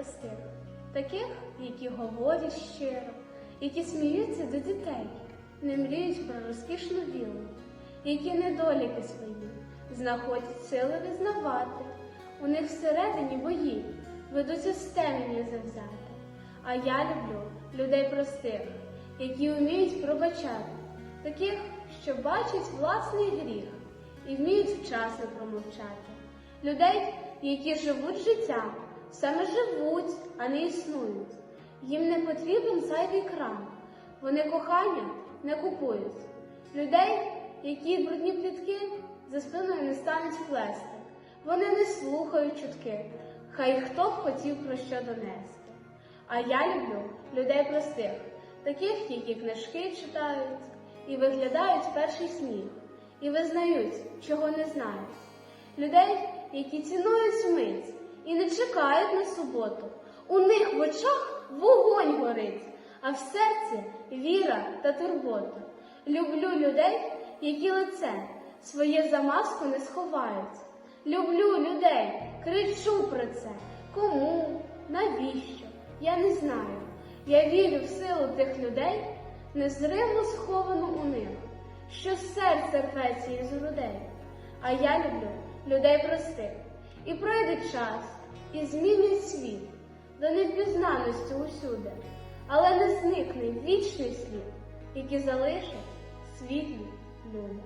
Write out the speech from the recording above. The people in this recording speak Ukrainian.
простих, таких, які говорять щиро, які сміються до дітей, не мріють про розкішну вілу, які недоліки свої знаходять сили визнавати. У них всередині бої ведуться з темені завзяти. А я люблю людей простих, які вміють пробачати, таких, що бачать власний гріх і вміють вчасно промовчати. Людей, які живуть життям, саме живуть, а не існують. Їм не потрібен зайвий крам, вони кохання не купують. Людей, які брудні плітки за спиною не стануть плести. Вони не слухають чутки, хай хто б хотів про що донести. А я люблю людей простих, таких, які книжки читають і виглядають перший сміх, і визнають, чого не знають. Людей, які цінують мить і не чекають на суботу. У них в очах вогонь горить, а в серці віра та турбота. Люблю людей, які лице своє за маску не сховають. Люблю людей, кричу про це. Кому? Навіщо? Я не знаю. Я вірю в силу тих людей, незримо сховану у них, що серце рветься із грудей. А я люблю людей простих. І пройде час, і змінить світ до невпізнаності усюди, але не зникне вічний слід, який залишить світлі люди.